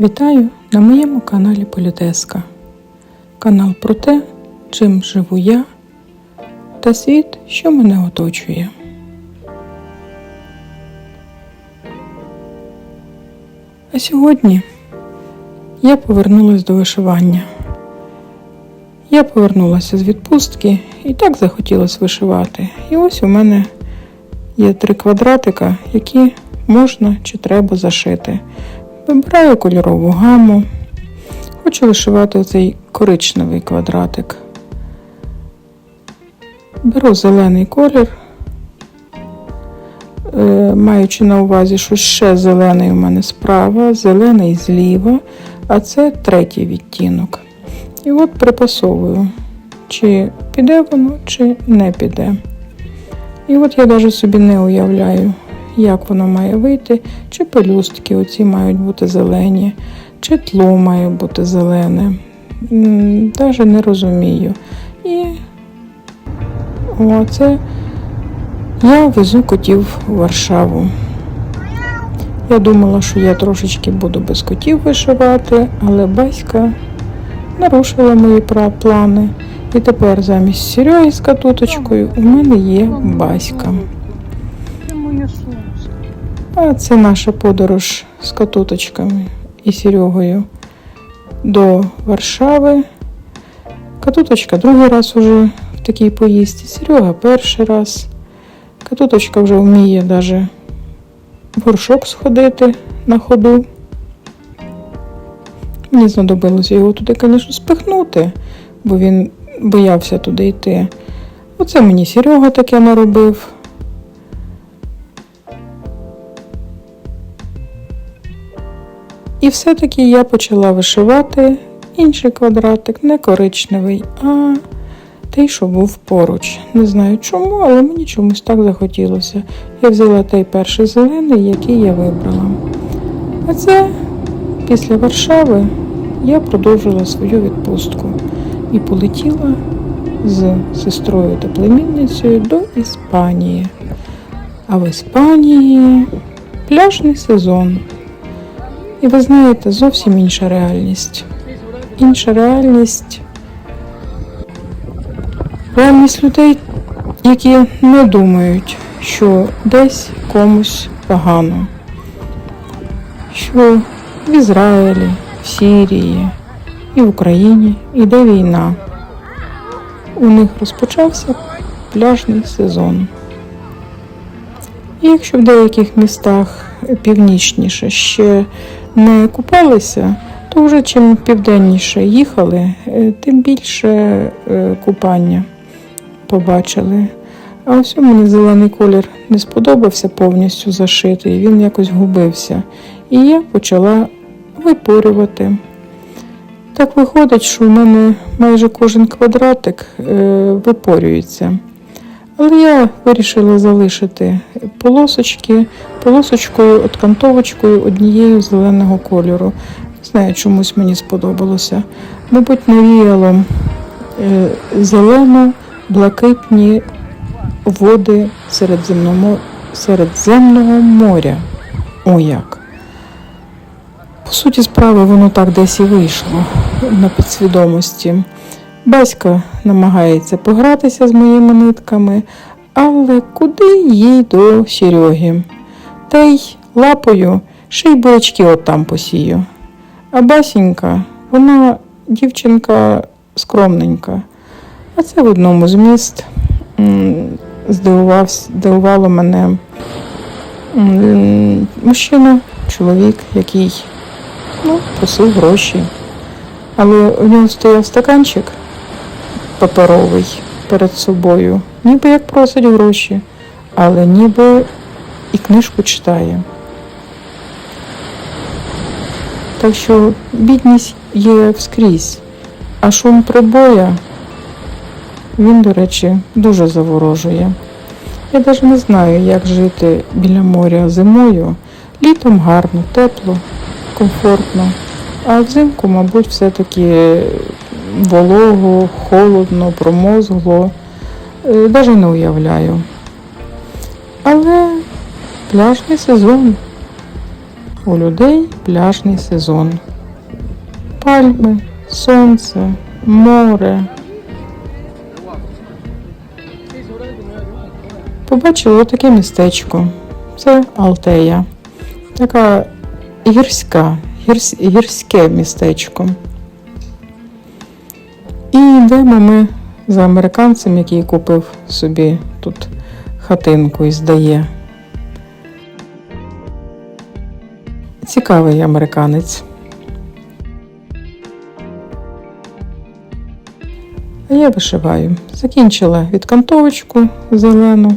Вітаю на моєму каналі Політеска. Канал про те, чим живу я та світ, що мене оточує. А сьогодні я повернулася до вишивання. Я повернулася з відпустки і так захотілося вишивати. І ось у мене є три квадратика, які можна чи треба зашити. Вибираю кольорову гаму. Хочу вишивати оцей коричневий квадратик. Беру зелений колір, е, маючи на увазі, що ще зелений у мене справа, зелений зліва, а це третій відтінок. І от припасовую, чи піде воно, чи не піде. І от я навіть собі не уявляю, як воно має вийти, чи пелюстки оці мають бути зелені, чи тло має бути зелене. Навіть не розумію. І оце я везу котів у Варшаву. Я думала, що я трошечки буду без котів вишивати, але батька нарушила мої плани. І тепер замість Сереги з катуточкою у мене є баська. А це наша подорож з катуточками і Серегою до Варшави. Катуточка другий раз уже в такій поїздці. Серега перший раз. Катуточка вже вміє навіть в горшок сходити на ходу. Мені знадобилося його туди, звісно, спихнути, бо він боявся туди йти. Оце мені Серега таке наробив. І все-таки я почала вишивати інший квадратик, не коричневий, а той, що був поруч. Не знаю чому, але мені чомусь так захотілося. Я взяла той перший зелений, який я вибрала. А це після Варшави я продовжила свою відпустку і полетіла з сестрою та племінницею до Іспанії. А в Іспанії пляжний сезон. І ви знаєте, зовсім інша реальність. Інша реальність. Реальність людей, які не думають, що десь комусь погано. Що в Ізраїлі, в Сирії і в Україні йде війна. У них розпочався пляжний сезон. І якщо в деяких містах північніше ще не купалися, то вже чим південніше їхали, е, тим більше е, купання побачили. А ось мені зелений колір не сподобався повністю зашитий, він якось губився. І я почала випорювати. Так виходить, що в мене майже кожен квадратик е, випорюється. Але я вирішила залишити полосочки полосочкою, откантовочкою однією зеленого кольору. Не знаю, чомусь мені сподобалося. Мабуть, навіяло е, зелено-блакитні води Середземного, Середземного моря. О як! По суті справи, воно так десь і вийшло на підсвідомості. Баська намагається погратися з моїми нитками, але куди їй до Сереги? Та й лапою ще й бурячки от там посію. А басінька, вона дівчинка скромненька. А це в одному з міст м, здивувався, здивувало мене мужчина, чоловік, який ну, просив гроші. Але у нього стояв стаканчик паперовий перед собою, ніби як просить гроші, але ніби і книжку читає. Так що бідність є вскрізь, а шум прибоя, він, до речі, дуже заворожує. Я навіть не знаю, як жити біля моря зимою. Літом гарно, тепло, комфортно. А взимку, мабуть, все-таки волого, холодно, промозгло. Навіть не уявляю. Але пляжний сезон. у людей пляжний сезон. Пальми, сонце, море. Побачили отаке містечко. Це Алтея. Така гірська, гірсь, гірське містечко. І йдемо ми за американцем, який купив собі тут хатинку і здає. Цікавий американець. А я вишиваю. Закінчила відкантовочку зелену.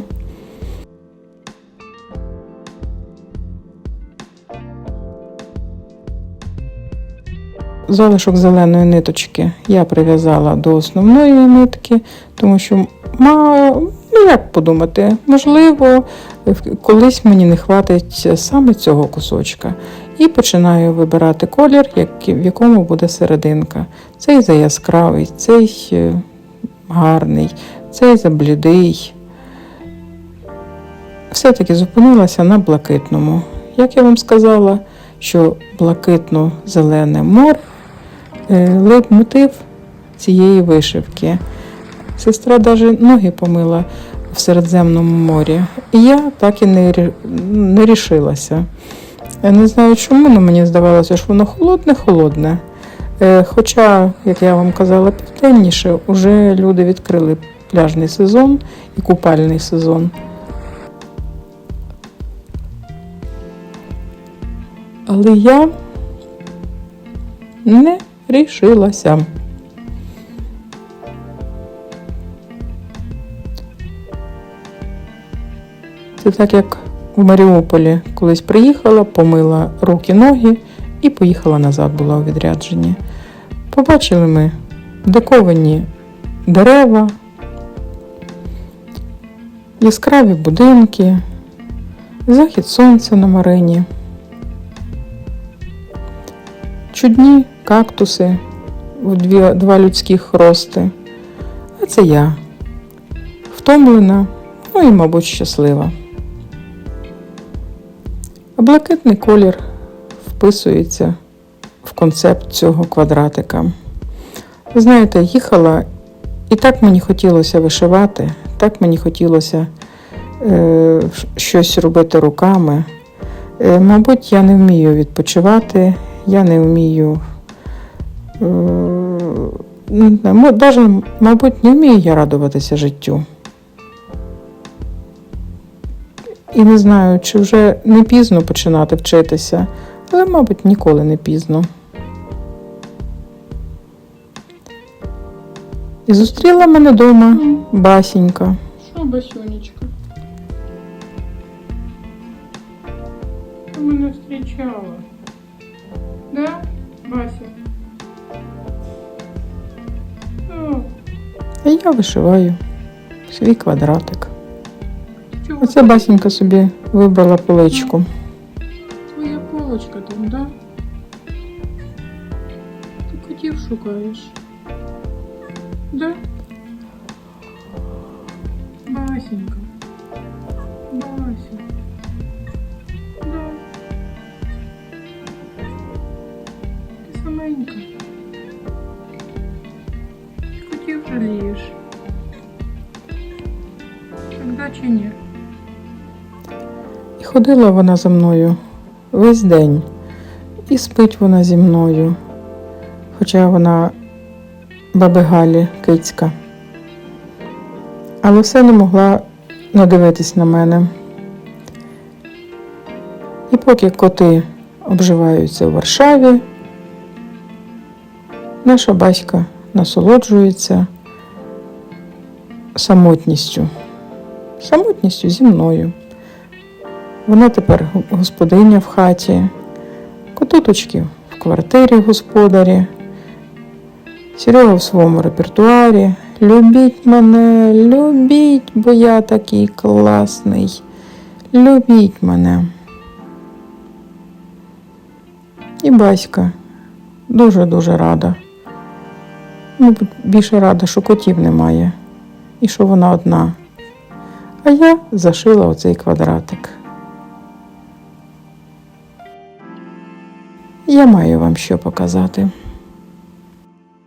Залишок зеленої ниточки я прив'язала до основної нитки, тому що ма, ну як подумати, можливо, колись мені не хватить саме цього кусочка. І починаю вибирати колір, в якому буде серединка. Цей за яскравий, цей е, гарний, цей за блідий. Все-таки зупинилася на блакитному. Як я вам сказала, що блакитно-зелене море лейтмотив цієї вишивки. Сестра навіть ноги помила в Середземному морі. І я так і не, не рішилася. Я не знаю чому, але мені здавалося, що воно холодне-холодне. Е, Хоча, як я вам казала, південніше вже люди відкрили пляжний сезон і купальний сезон. Але я не рішилася. Це так як у Маріуполі колись приїхала, помила руки, ноги і поїхала назад, була у відрядженні. Побачили ми дековані дерева, яскраві будинки, захід сонця на марині, чудні кактуси в дві, два людських рости. А це я. Втомлена, ну і, мабуть, щаслива. Блакитний колір вписується в концепт цього квадратика. Знаєте, їхала, і так мені хотілося вишивати, так мені хотілося е, щось робити руками. Е, мабуть, я не вмію відпочивати, я не вмію. Е, даже, мабуть, не вмію я радуватися життю. І не знаю, чи вже не пізно починати вчитися, але, мабуть, ніколи не пізно. І зустріла мене вдома басінька. Що, Басюнечка? Ти мене зустрічала. Да, Бася? О, А я вишиваю свій квадратик. чого Оце басінька собі вибрала поличку. твоя полочка там, да? Ти котів шукаєш. Да? Басенька. Бася. Ти саменька. Ти котів жалієш. Тогда чи ні? І ходила вона за мною весь день. І спить вона зі мною. Хоча вона баби Галі кицька. Але все не могла надивитись на мене. І поки коти обживаються у Варшаві, наша батька насолоджується самотністю. Самотністю зі мною. Вона тепер господиня в хаті, котуточки в квартирі господарі, Серега в своєму репертуарі. Любіть мене, любіть, бо я такий класний. Любіть мене. І батька дуже-дуже рада. Мабуть, більше рада, що котів немає і що вона одна. А я зашила оцей квадратик. Я маю вам що показати.